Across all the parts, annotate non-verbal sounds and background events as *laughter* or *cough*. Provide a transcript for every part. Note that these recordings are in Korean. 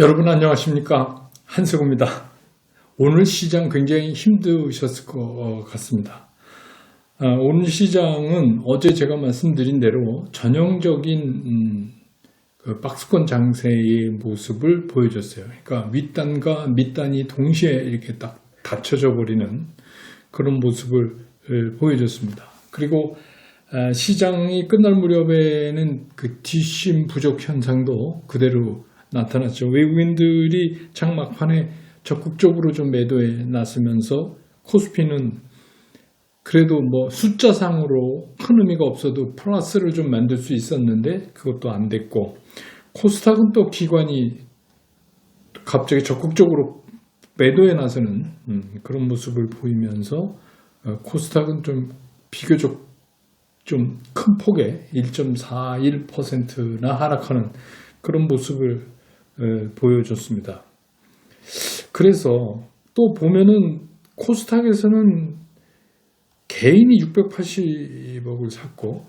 여러분 안녕하십니까 한석우입니다. 오늘 시장 굉장히 힘드셨을 것 같습니다. 아, 오늘 시장은 어제 제가 말씀드린 대로 전형적인 음, 그 박스권 장세의 모습을 보여줬어요. 그러니까 윗단과 밑단이 동시에 이렇게 딱 닫혀져 버리는 그런 모습을 을 보여줬습니다. 그리고 아, 시장이 끝날 무렵에는 그 뒷심 부족 현상도 그대로 나타났죠. 외국인들이 장막판에 적극적으로 좀 매도에 나서면서 코스피는 그래도 뭐 숫자상으로 큰 의미가 없어도 플러스를 좀 만들 수 있었는데 그것도 안 됐고 코스닥은 또 기관이 갑자기 적극적으로 매도에 나서는 음, 그런 모습을 보이면서 어, 코스닥은 좀 비교적 좀 큰 폭의 1.41%나 하락하는 그런 모습을 보여줬습니다. 그래서 또 보면은 코스닥에서는 개인이 680억을 샀고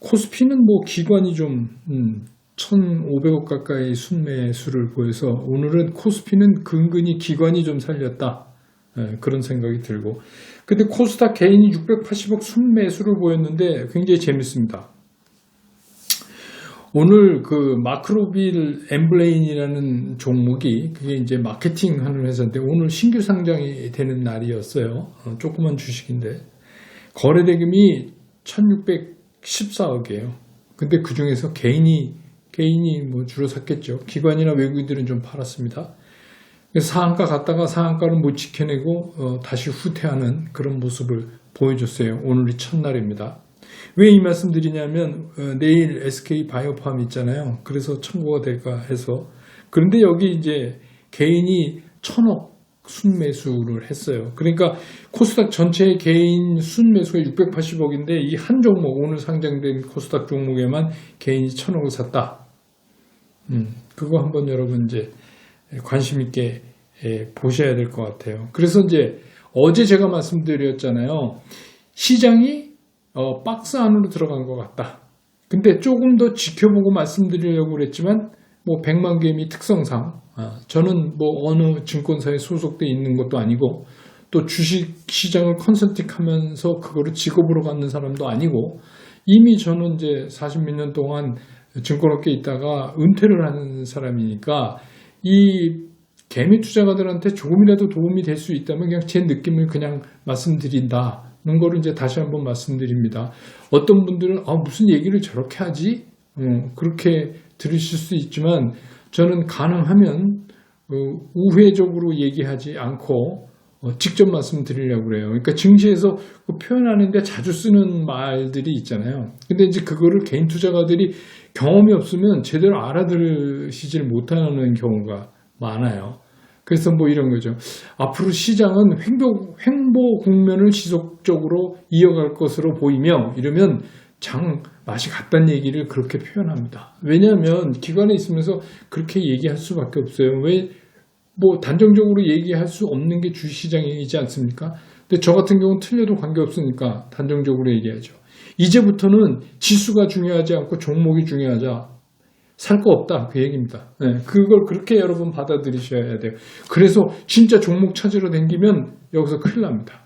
코스피는 뭐 기관이 좀 음, 1,500억 가까이 순매수를 보여서 오늘은 코스피는 근근히 기관이 좀 살렸다. 예, 그런 생각이 들고. 근데 코스닥 개인이 680억 순매수를 보였는데 굉장히 재밌습니다. 오늘 그 마크로빌 엠블레인이라는 종목이 그게 이제 마케팅 하는 회사인데 오늘 신규 상장이 되는 날이었어요. 어, 조그만 주식인데 거래 대금이 1614억이에요. 근데 그 중에서 개인이 개인이 뭐 주로 샀겠죠. 기관이나 외국인들은 좀 팔았습니다. 상한가 갔다가 상한가를 못 지켜내고 어, 다시 후퇴하는 그런 모습을 보여줬어요. 오늘이 첫날입니다. 왜 이 말씀 드리냐면 어, 내일 SK 바이오팜 있잖아요. 그래서 청구가 될까 해서 그런데 여기 이제 개인이 천억 순매수를 했어요. 그러니까 코스닥 전체 개인 순매수가 680억인데 이 한 종목 오늘 상장된 코스닥 종목에만 개인이 천억을 샀다. 음, 그거 한번 여러분 이제 관심 있게 예, 보셔야 될 것 같아요. 그래서 이제 어제 제가 말씀드렸잖아요. 시장이 어, 박스 안으로 들어간 것 같다. 근데 조금 더 지켜보고 말씀드리려고 그랬지만 뭐 백만개미 특성상 아, 저는 뭐 어느 증권사에 소속돼 있는 것도 아니고 또 주식 시장을 컨설팅하면서 그거를 직업으로 갖는 사람도 아니고 이미 저는 이제 40몇 년 동안 증권업계에 있다가 은퇴를 하는 사람이니까 이 개미 투자가들한테 조금이라도 도움이 될 수 있다면 그냥 제 느낌을 그냥 말씀드린다 는 거를 이제 다시 한번 말씀드립니다. 어떤 분들은 아, 무슨 얘기를 저렇게 하지? 어, 그렇게 들으실 수 있지만 저는 가능하면 어, 우회적으로 얘기하지 않고 어, 직접 말씀드리려고 그래요. 그러니까 증시에서 그 표현하는데 자주 쓰는 말들이 있잖아요. 근데 이제 그거를 개인 투자가들이 경험이 없으면 제대로 알아들으시질 못하는 경우가 많아요. 그래서 뭐 이런 거죠. 앞으로 시장은 횡보, 횡보 국면을 지속적으로 이어갈 것으로 보이며 이러면 장 맛이 같다는 얘기를 그렇게 표현합니다. 왜냐하면 기관에 있으면서 그렇게 얘기할 수밖에 없어요. 왜 뭐 단정적으로 얘기할 수 없는 게 주시장이지 않습니까? 근데 저 같은 경우는 틀려도 관계없으니까 단정적으로 얘기하죠. 이제부터는 지수가 중요하지 않고 종목이 중요하자. 살 거 없다. 그 얘기입니다. 네, 그걸 그렇게 여러분 받아들이셔야 돼요. 그래서 진짜 종목 찾으러 댕기면 여기서 큰일 납니다.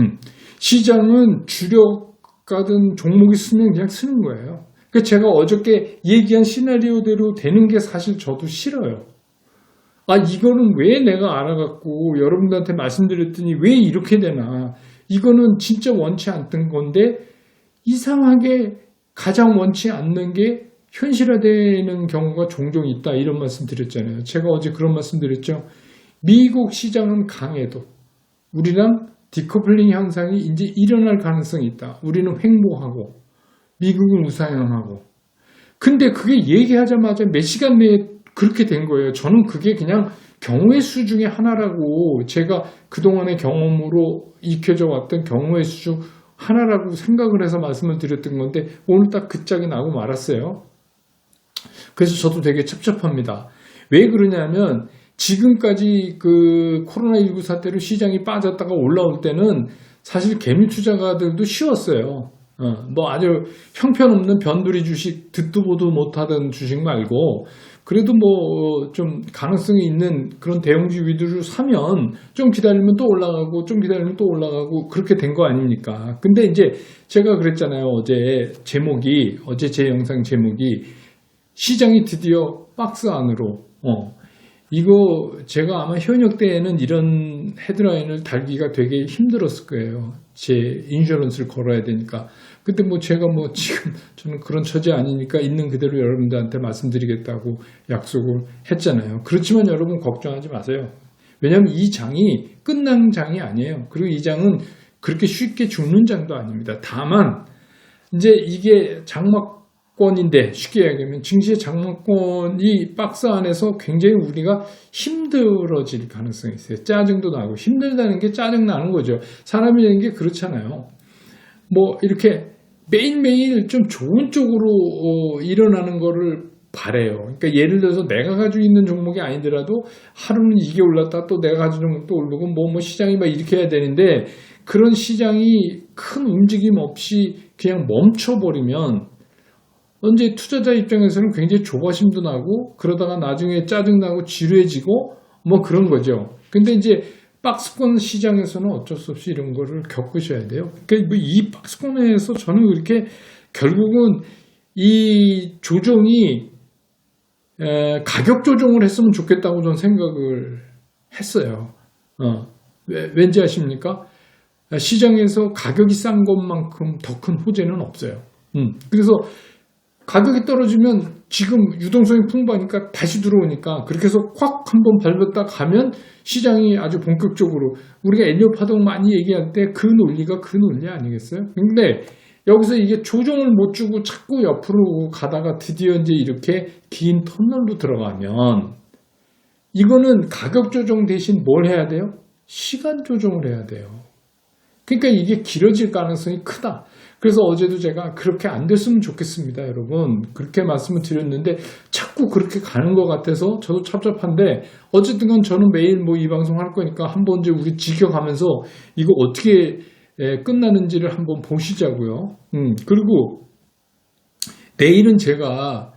음, 시장은 주력가든 종목이 쓰면 그냥 쓰는 거예요. 그 제가 어저께 얘기한 시나리오대로 되는 게 사실 저도 싫어요. 아, 이거는 왜 내가 알아갖고 여러분들한테 말씀드렸더니 왜 이렇게 되나. 이거는 진짜 원치 않던 건데 이상하게 가장 원치 않는 게 현실화되는 경우가 종종 있다. 이런 말씀 드렸잖아요. 제가 어제 그런 말씀 드렸죠. 미국 시장은 강해도 우리랑 디커플링 현상이 이제 일어날 가능성이 있다. 우리는 횡보하고 미국은 우상향하고 근데 그게 얘기하자마자 몇 시간 내에 그렇게 된 거예요. 저는 그게 그냥 경우의 수 중에 하나라고 제가 그동안의 경험으로 익혀져 왔던 경우의 수 중 하나라고 생각을 해서 말씀을 드렸던 건데 오늘 딱 그 짝이 나고 말았어요. 그래서 저도 되게 첩첩합니다. 왜 그러냐면 지금까지 그 코로나19 사태로 시장이 빠졌다가 올라올 때는 사실 개미 투자가들도 쉬웠어요. 어, 뭐 아주 형편없는 변두리 주식 듣도 보도 못하던 주식 말고 그래도 뭐 좀 가능성이 있는 그런 대형주 위주를 사면 좀 기다리면 또 올라가고 좀 기다리면 또 올라가고 그렇게 된 거 아닙니까? 근데 이제 제가 그랬잖아요. 어제 제목이 어제 제 영상 제목이 시장이 드디어 박스 안으로 어 이거 제가 아마 현역 때에는 이런 헤드라인을 달기가 되게 힘들었을 거예요. 제 인슈런스를 걸어야 되니까. 근데 뭐 제가 뭐 *laughs* 지금 저는 그런 처지 아니니까 있는 그대로 여러분들한테 말씀드리겠다고 약속을 했잖아요. 그렇지만 여러분 걱정하지 마세요. 왜냐하면 이 장이 끝난 장이 아니에요. 그리고 이 장은 그렇게 쉽게 죽는 장도 아닙니다. 다만 이제 이게 장막 권인데 쉽게 얘기하면 증시의 장막권이 박스 안에서 굉장히 우리가 힘들어질 가능성이 있어요. 짜증도 나고 힘들다는 게 짜증 나는 거죠. 사람이라는 게 그렇잖아요. 뭐 이렇게 매일매일 좀 좋은 쪽으로 어, 일어나는 거를 바래요. 그러니까 예를 들어서 내가 가지고 있는 종목이 아니더라도 하루는 이게 올랐다 또 내가 가지고 있는 종목도 오르고 뭐뭐 시장이 막 이렇게 해야 되는데 그런 시장이 큰 움직임 없이 그냥 멈춰버리면 언제 투자자 입장에서는 굉장히 조바심도 나고 그러다가 나중에 짜증나고 지루해지고 뭐 그런 거죠. 근데 이제 박스권 시장에서는 어쩔 수 없이 이런 거를 겪으셔야 돼요. 그러니까 뭐이 박스권에서 저는 그렇게 결국은 이 조정이 에, 가격 조정을 했으면 좋겠다고 저는 생각을 했어요. 어, 왜- 왠지 아십니까? 시장에서 가격이 싼 것만큼 더 큰 호재는 없어요. 음, 그래서 가격이 떨어지면 지금 유동성이 풍부하니까 다시 들어오니까 그렇게 해서 확 한번 밟았다 가면 시장이 아주 본격적으로 우리가 엘리오 파동 많이 얘기할 때 그 논리가 그 논리 아니겠어요? 근데 여기서 이게 조정을 못 주고 자꾸 옆으로 가다가 드디어 이제 이렇게 긴 터널로 들어가면 이거는 가격 조정 대신 뭘 해야 돼요? 시간 조정을 해야 돼요. 그러니까 이게 길어질 가능성이 크다. 그래서 어제도 제가 그렇게 안 됐으면 좋겠습니다, 여러분. 그렇게 말씀을 드렸는데 자꾸 그렇게 가는 것 같아서 저도 찹찹한데 어쨌든 간 저는 매일 뭐 이 방송 할 거니까 한번 이제 우리 지켜가면서 이거 어떻게 에, 끝나는지를 한번 보시자고요. 음, 그리고 내일은 제가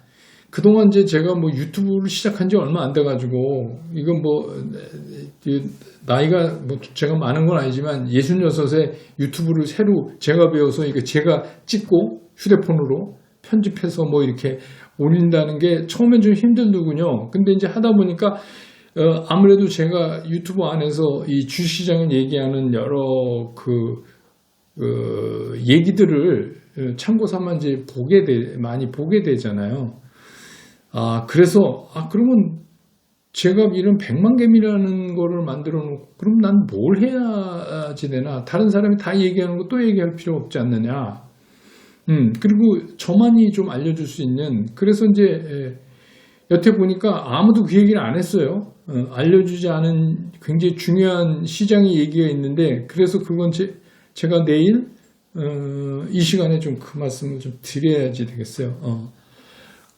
그동안 이제 제가 뭐 유튜브를 시작한 지 얼마 안 돼가지고 이건 뭐 이, 나이가 뭐 제가 많은 건 아니지만 66에 유튜브를 새로 제가 배워서 이거 제가 찍고 휴대폰으로 편집해서 뭐 이렇게 올린다는 게 처음엔 좀 힘들더군요. 근데 이제 하다 보니까 어, 아무래도 제가 유튜브 안에서 이 주시장을 얘기하는 여러 그, 그 얘기들을 어, 참고 삼아 이제 보게 돼, 많이 보게 되잖아요. 아, 그래서, 아, 그러면 제가 이런 백만 개미라는 거를 만들어 놓고, 그럼 난 뭘 해야지 되나? 다른 사람이 다 얘기하는 거 또 얘기할 필요 없지 않느냐? 음, 그리고 저만이 좀 알려줄 수 있는, 그래서 이제, 에, 여태 보니까 아무도 그 얘기를 안 했어요. 어, 알려주지 않은 굉장히 중요한 시장의 얘기가 있는데, 그래서 그건 제, 제가 내일, 어, 이 시간에 좀 그 말씀을 좀 드려야지 되겠어요. 어.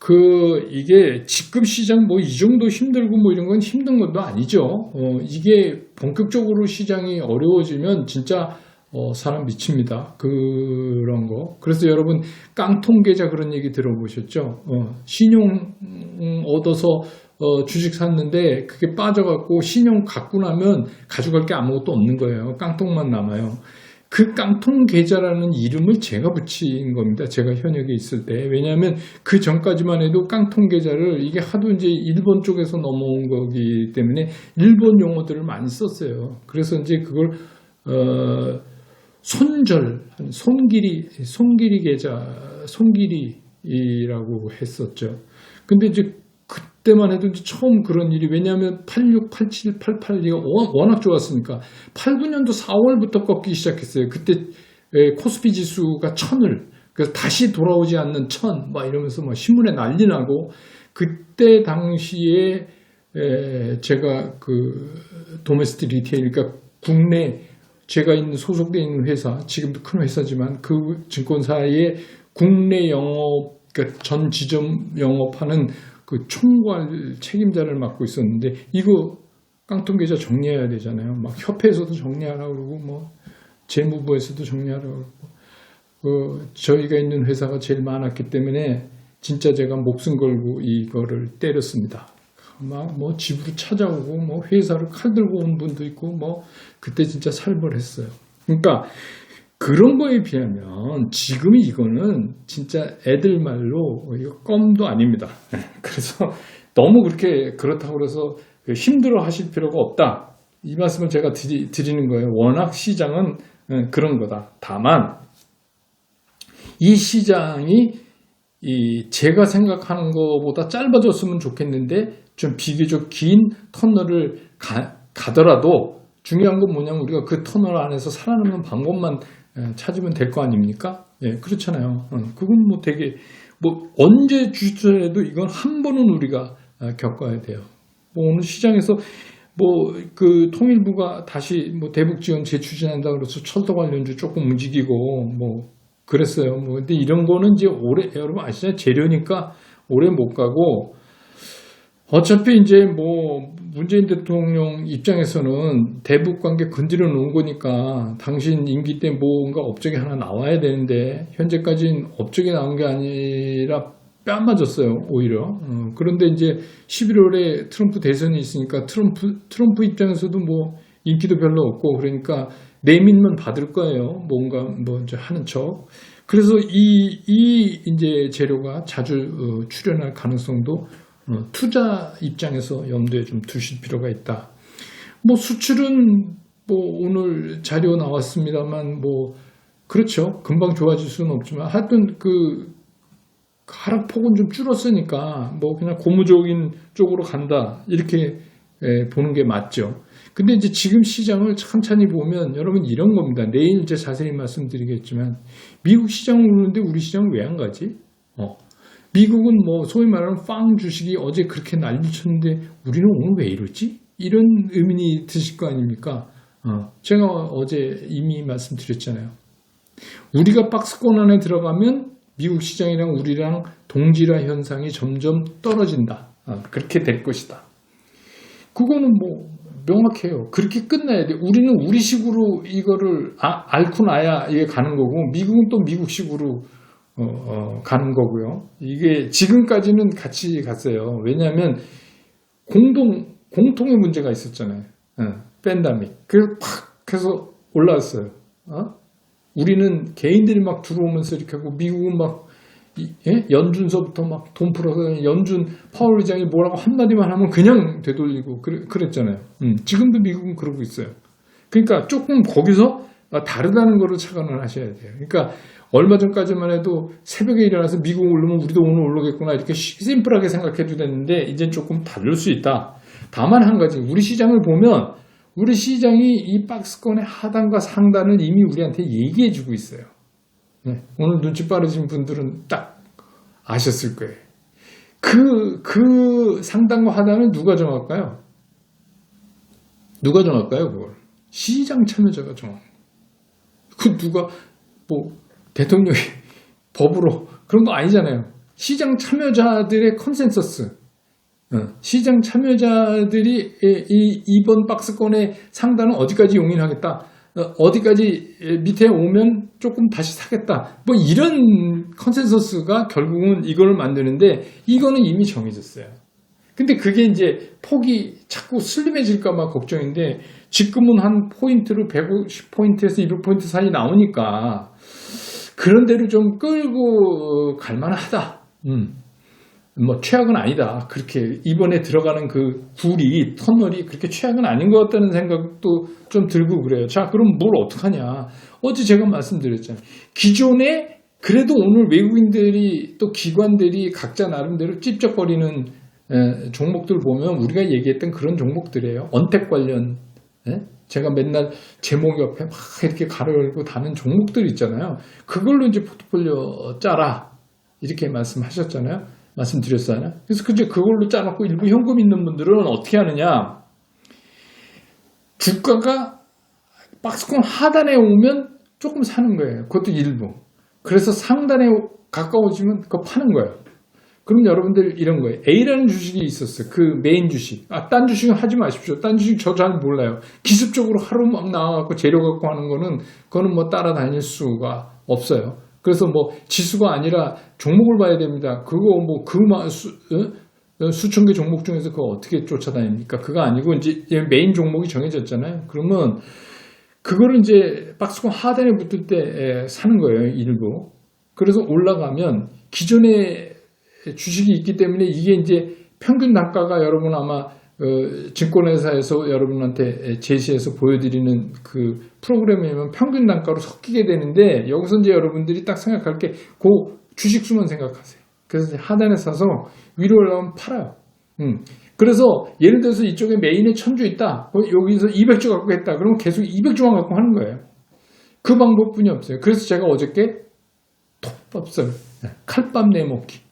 그 이게 직급 시장 뭐 이 정도 힘들고 뭐 이런 건 힘든 것도 아니죠. 어, 이게 본격적으로 시장이 어려워지면 진짜 어, 사람 미칩니다. 그런 거. 그래서 여러분 깡통 계좌 그런 얘기 들어보셨죠? 어, 신용 음, 얻어서 어, 주식 샀는데 그게 빠져갖고 신용 갖고 나면 가져갈 게 아무것도 없는 거예요. 깡통만 남아요. 그 깡통 계좌라는 이름을 제가 붙인 겁니다. 제가 현역에 있을 때. 왜냐하면 그 전까지만 해도 깡통 계좌를 이게 하도 이제 일본 쪽에서 넘어온 거기 때문에 일본 용어들을 많이 썼어요. 그래서 이제 그걸 어, 손절, 손길이, 손길이 계좌, 손길이라고 했었죠. 근데 이제 그때만 해도 이제 처음 그런 일이. 왜냐하면 86, 87, 88 이가 워낙 좋았으니까. 89년도 4월부터 꺾기 시작했어요. 그때 에, 코스피 지수가 천을. 그래서 다시 돌아오지 않는 천, 막 이러면서 막 신문에 난리 나고. 그때 당시에 에, 제가 그 도메스틱 리테일, 그러니까 국내 제가 있는 소속돼 있는 회사, 지금도 큰 회사지만 그 증권사의 국내 영업, 그러니까 전 지점 영업하는 그 총괄 책임자를 맡고 있었는데 이거 깡통 계좌 정리해야 되잖아요. 막 협회에서도 정리하라 그러고 뭐 재무부에서도 정리하라 그러고 그 저희가 있는 회사가 제일 많았기 때문에 진짜 제가 목숨 걸고 이거를 때렸습니다. 막 뭐 집으로 찾아오고 뭐 회사로 칼 들고 온 분도 있고 뭐 그때 진짜 살벌했어요. 그러니까 그런 거에 비하면 지금 이거는 진짜 애들 말로 이거 껌도 아닙니다. *laughs* 그래서 너무 그렇게 그렇다고 그래서 힘들어 하실 필요가 없다. 이 말씀을 제가 드리, 드리는 거예요. 워낙 시장은 예, 그런 거다. 다만 이 시장이 이 제가 생각하는 것보다 짧아졌으면 좋겠는데 좀 비교적 긴 터널을 가, 가더라도 중요한 건 뭐냐면 우리가 그 터널 안에서 살아남는 방법만 예, 찾으면 될 거 아닙니까? 예, 그렇잖아요. 어, 그건 뭐 되게 뭐 언제 주더라도 이건 한 번은 우리가 아, 겪어야 돼요. 뭐 오늘 시장에서 뭐 그 통일부가 다시 뭐 대북 지원 재추진한다 그래서 철도 관련주 조금 움직이고 뭐 그랬어요. 뭐 근데 이런 거는 이제 올해 여러분 아시잖아요. 재료니까 오래 못 가고 어차피 이제 뭐 문재인 대통령 입장에서는 대북 관계 건드려 놓은 거니까 당신 임기 때 뭔가 업적이 하나 나와야 되는데 현재까지는 업적이 나온 게 아니라 뺨 맞았어요 오히려. 어, 그런데 이제 11월에 트럼프 대선이 있으니까 트럼프 트럼프 입장에서도 뭐 인기도 별로 없고 그러니까 내민만 받을 거예요. 뭔가 뭐 하는 척. 그래서 이, 이 이제 재료가 자주 어, 출현할 가능성도 어, 투자 입장에서 염두에 좀 두실 필요가 있다. 뭐 수출은 뭐 오늘 자료 나왔습니다만 뭐 그렇죠. 금방 좋아질 수는 없지만 하여튼 그 하락폭은 좀 줄었으니까 뭐 그냥 고무적인 쪽으로 간다 이렇게 예, 보는 게 맞죠. 근데 이제 지금 시장을 천천히 보면 여러분 이런 겁니다. 내일 이제 자세히 말씀드리겠지만 미국 시장 오르는데 우리 시장 왜 안 가지? 어. 미국은 뭐 소위 말하는 빵 주식이 어제 그렇게 난리쳤는데 우리는 오늘 왜 이러지? 이런 의문이 드실 거 아닙니까? 어, 제가 어제 이미 말씀드렸잖아요. 우리가 박스권 안에 들어가면 미국 시장이랑 우리랑 동질화 현상이 점점 떨어진다. 어, 그렇게 될 것이다. 그거는 뭐 명확해요. 그렇게 끝나야 돼. 우리는 우리식으로 이거를 아, 앓고 나야 이게 가는 거고 미국은 또 미국식으로 어, 어, 가는 거고요. 이게 지금까지는 같이 갔어요. 왜냐하면 공동 공통의 문제가 있었잖아요. 어, 팬다믹. 그래서 팍 해서 올라왔어요. 어? 우리는 개인들이 막 들어오면서 이렇게 하고 미국은 막 이, 예? 연준서부터 막 돈 풀어서 연준 파월 의장이 뭐라고 한마디만 하면 그냥 되돌리고 그랬, 잖아요 음, 지금도 미국은 그러고 있어요. 그러니까 조금 거기서 다르다는 거를 착안을 하셔야 돼요. 그러니까 얼마 전까지만 해도 새벽에 일어나서 미국 오르면 우리도 오늘 오르겠구나 이렇게 심플하게 생각해도 되는데 이제 조금 다를 수 있다. 다만 한 가지 우리 시장을 보면 우리 시장이 이 박스권의 하단과 상단을 이미 우리한테 얘기해 주고 있어요. 네, 오늘 눈치 빠르신 분들은 딱 아셨을 거예요. 그, 그 상단과 하단을 누가 정할까요? 누가 정할까요, 그걸? 시장 참여자가 정합니다. 그 누가, 뭐, 대통령이 *laughs* 법으로 그런 거 아니잖아요. 시장 참여자들의 컨센서스. 어, 시장 참여자들이 이 이번 박스권의 상단은 어디까지 용인하겠다. 어, 어디까지 밑에 오면 조금 다시 사겠다. 뭐 이런 컨센서스가 결국은 이걸 만드는데 이거는 이미 정해졌어요. 근데 그게 이제 폭이 자꾸 슬림해질까봐 걱정인데 지금은 한 포인트로 150포인트에서 200포인트 사이 나오니까 그런 데를 좀 끌고 갈 만하다. 음. 뭐 최악은 아니다. 그렇게 이번에 들어가는 그 굴이 터널이 그렇게 최악은 아닌 것 같다는 생각도 좀 들고 그래요. 자, 그럼 뭘 어떡하냐? 어제 제가 말씀드렸잖아요. 기존에 그래도 오늘 외국인들이 또 기관들이 각자 나름대로 찝쩍거리는 에, 종목들 보면 우리가 얘기했던 그런 종목들이에요. 언택 관련 에? 제가 맨날 제목 옆에 막 이렇게 가로 열고 다는 종목들 있잖아요. 그걸로 이제 포트폴리오 짜라. 이렇게 말씀하셨잖아요. 말씀드렸잖아요. 그래서 그제 그걸로 짜놓고 일부 현금 있는 분들은 어떻게 하느냐. 주가가 박스권 하단에 오면 조금 사는 거예요. 그것도 일부. 그래서 상단에 가까워지면 그거 파는 거예요. 그럼 여러분들 이런 거예요. A라는 주식이 있었어요. 그 메인 주식. 아, 딴 주식은 하지 마십시오. 딴 주식 저 잘 몰라요. 기습적으로 하루 막 나와갖고 재료 갖고 하는 거는, 그거는 뭐 따라다닐 수가 없어요. 그래서 뭐 지수가 아니라 종목을 봐야 됩니다. 그거 뭐 그마 수, 어? 수천 개 종목 중에서 그거 어떻게 쫓아다닙니까? 그거 아니고 이제 메인 종목이 정해졌잖아요. 그러면 그거를 이제 박스권 하단에 붙을 때 에, 사는 거예요. 일부. 그래서 올라가면 기존에 주식이 있기 때문에 이게 이제 평균 단가가 여러분 아마 어, 증권회사에서 여러분한테 제시해서 보여드리는 그 프로그램이면 평균 단가로 섞이게 되는데 여기서 이제 여러분들이 딱 생각할 게 그 주식 수만 생각하세요. 그래서 하단에 사서 위로 올라오면 팔아요. 음. 그래서 예를 들어서 이쪽에 메인에 천주 있다. 어, 여기서 200주 갖고 했다. 그러면 계속 200주만 갖고 하는 거예요. 그 방법뿐이 없어요. 그래서 제가 어저께 톱밥설, 칼밥 내먹기.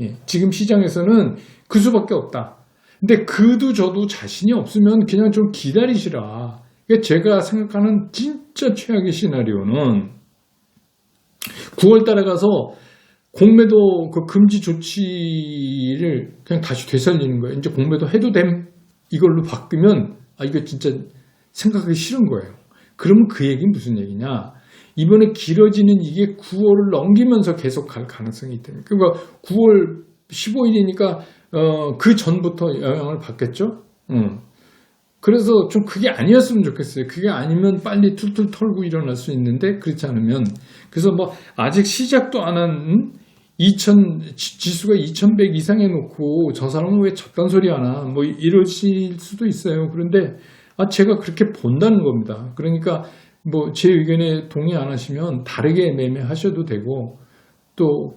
예, 지금 시장에서는 그 수밖에 없다. 근데 그도 저도 자신이 없으면 그냥 좀 기다리시라. 그러니까 제가 생각하는 진짜 최악의 시나리오는 9월 달에 가서 공매도 그 금지 조치를 그냥 다시 되살리는 거예요. 이제 공매도 해도 됨 이걸로 바뀌면 아 이거 진짜 생각하기 싫은 거예요. 그러면 그 얘기는 무슨 얘기냐? 이번에 길어지는 이게 9월을 넘기면서 계속 갈 가능성이 있다. 그러니까 9월 15일이니까 어, 그 전부터 영향을 받겠죠. 음. 그래서 좀 그게 아니었으면 좋겠어요. 그게 아니면 빨리 툴툴 털고 일어날 수 있는데 그렇지 않으면 그래서 뭐 아직 시작도 안한 2000 지수가 2100 이상 해 놓고 저 사람은 왜 저딴 소리 하나 뭐 이러실 수도 있어요. 그런데 아 제가 그렇게 본다는 겁니다. 그러니까 뭐 제 의견에 동의 안 하시면 다르게 매매하셔도 되고 또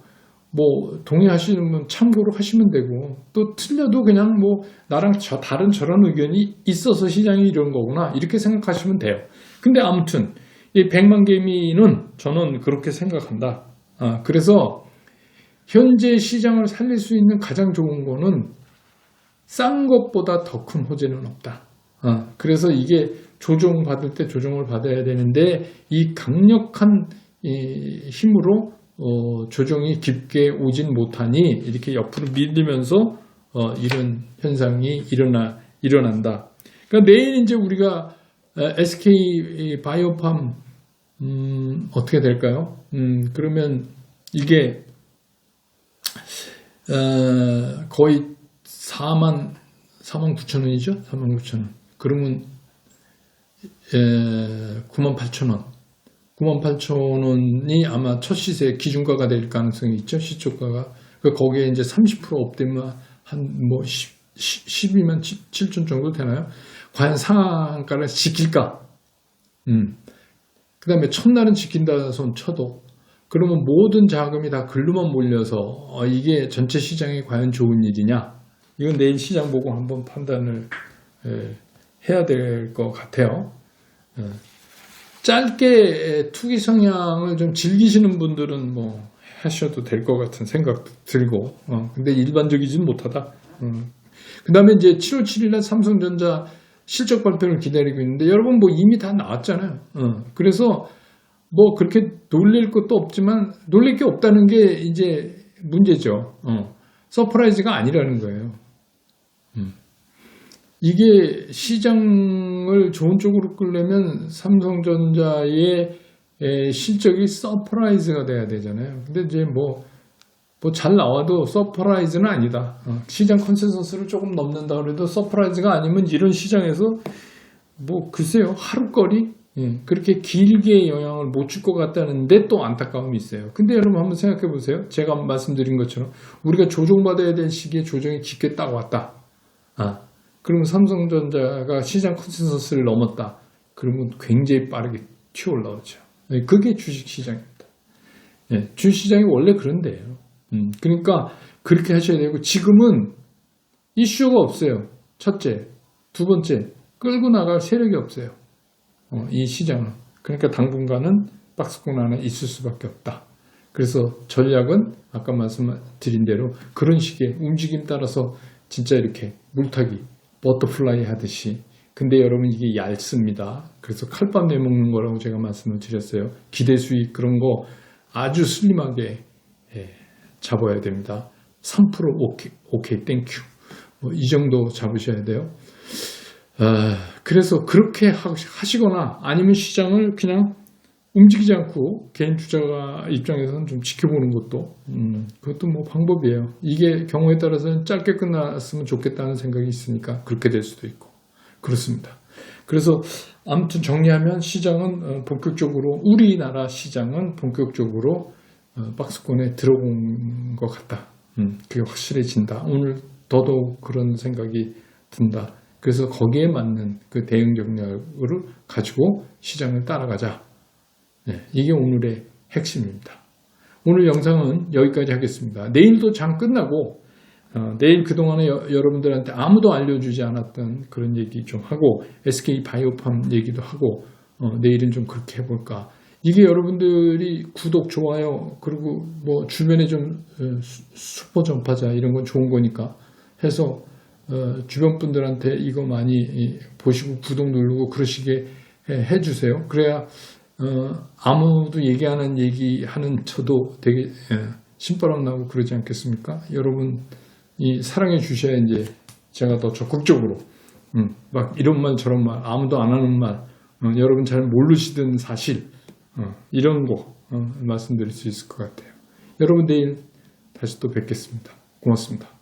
뭐 동의하시면 참고로 하시면 되고 또 틀려도 그냥 뭐 나랑 저 다른 저런 의견이 있어서 시장이 이런 거구나 이렇게 생각하시면 돼요. 근데 아무튼 이 백만 개미는 저는 그렇게 생각한다. 아, 그래서 현재 시장을 살릴 수 있는 가장 좋은 거는 싼 것보다 더 큰 호재는 없다. 아, 그래서 이게 조정 받을 때 조정을 받아야 되는데 이 강력한 이 힘으로 어, 조정이 깊게 오진 못하니 이렇게 옆으로 밀리면서 어, 이런 현상이 일어나 일어난다. 그러니까 내일 이제 우리가 SK 바이오팜 음, 어떻게 될까요? 음, 그러면 이게 어, 거의 4만 4만 9천 원이죠? 4만 9천 원. 그러면 에, 9만 8천 원. 9만 8천 원이 아마 첫 시세 기준가가 될 가능성이 있죠. 시초가가. 그 거기에 이제 30% 업되면 한뭐 12만 7천 정도 되나요? 과연 상한가를 지킬까? 음. 그 다음에 첫날은 지킨다 손 쳐도 그러면 모든 자금이 다 글로만 몰려서 어, 이게 전체 시장에 과연 좋은 일이냐? 이건 내일 시장 보고 한번 판단을 에, 해야 될 것 같아요. 에. 짧게 투기 성향을 좀 즐기시는 분들은 뭐 하셔도 될 것 같은 생각 들고, 어, 근데 일반적이지는 못하다. 음. 그 다음에 이제 7월 7일날 삼성전자 실적 발표를 기다리고 있는데 여러분 뭐 이미 다 나왔잖아요. 어, 그래서 뭐 그렇게 놀릴 것도 없지만 놀릴 게 없다는 게 이제 문제죠. 어, 서프라이즈가 아니라는 거예요. 음. 이게 시장을 좋은 쪽으로 끌려면 삼성전자의 실적이 서프라이즈가 돼야 되잖아요. 근데 이제 뭐, 뭐 잘 나와도 서프라이즈는 아니다. 어, 시장 컨센서스를 조금 넘는다 그래도 서프라이즈가 아니면 이런 시장에서 뭐 글쎄요 하루거리 예, 그렇게 길게 영향을 못 줄 것 같다는데 또 안타까움이 있어요. 근데 여러분 한번 생각해 보세요. 제가 말씀드린 것처럼 우리가 조정받아야 될 시기에 조정이 깊게 딱 왔다. 아, 그러면 삼성전자가 시장 컨센서스를 넘었다. 그러면 굉장히 빠르게 튀어 올라오죠. 예, 그게 주식시장입니다. 예, 주식시장이 원래 그런데요. 음, 그러니까 그렇게 하셔야 되고 지금은 이슈가 없어요. 첫째. 두 번째. 끌고 나갈 세력이 없어요. 어, 이 시장은. 그러니까 당분간은 박스권 안에 있을 수밖에 없다. 그래서 전략은 아까 말씀드린 대로 그런 식의 움직임 따라서 진짜 이렇게 물타기, 버터플라이 하듯이. 근데 여러분 이게 얇습니다. 그래서 칼밥 내먹는 거라고 제가 말씀을 드렸어요. 기대 수익 그런 거 아주 슬림하게 예, 잡아야 됩니다. 3% 오케이, 오케이 땡큐. 뭐 이 정도 잡으셔야 돼요. 아, 그래서 그렇게 하시거나 아니면 시장을 그냥 움직이지 않고 개인 투자가 입장에서는 좀 지켜보는 것도 음, 그것도 뭐 방법이에요. 이게 경우에 따라서는 짧게 끝났으면 좋겠다는 생각이 있으니까 그렇게 될 수도 있고 그렇습니다. 그래서 아무튼 정리하면 시장은 어, 본격적으로 우리나라 시장은 본격적으로 어, 박스권에 들어온 것 같다. 음, 그게 확실해진다. 오늘 더더욱 그런 생각이 든다. 그래서 거기에 맞는 그 대응 전략을 가지고 시장을 따라가자. 네, 이게 오늘의 핵심입니다. 오늘 영상은 여기까지 하겠습니다. 내일도 장 끝나고 어, 내일 그동안에 여, 여러분들한테 아무도 알려주지 않았던 그런 얘기 좀 하고 SK 바이오팜 얘기도 하고 어, 내일은 좀 그렇게 해볼까. 이게 여러분들이 구독, 좋아요, 그리고 뭐 주변에 좀 어, 수- 슈퍼 전파자 이런 건 좋은 거니까 해서 어, 주변 분들한테 이거 많이 이, 보시고 구독 누르고 그러시게 해- 해주세요. 그래야 어, 아무도 얘기 안 하는 얘기 하는 저도 되게 예, 신바람 나고 그러지 않겠습니까? 여러분 이 사랑해 주셔야 이제 제가 더 적극적으로 음, 막 이런 말 저런 말 아무도 안 하는 말 어, 여러분 잘 모르시던 사실 어, 이런 거 어, 말씀드릴 수 있을 것 같아요. 여러분 내일 다시 또 뵙겠습니다. 고맙습니다.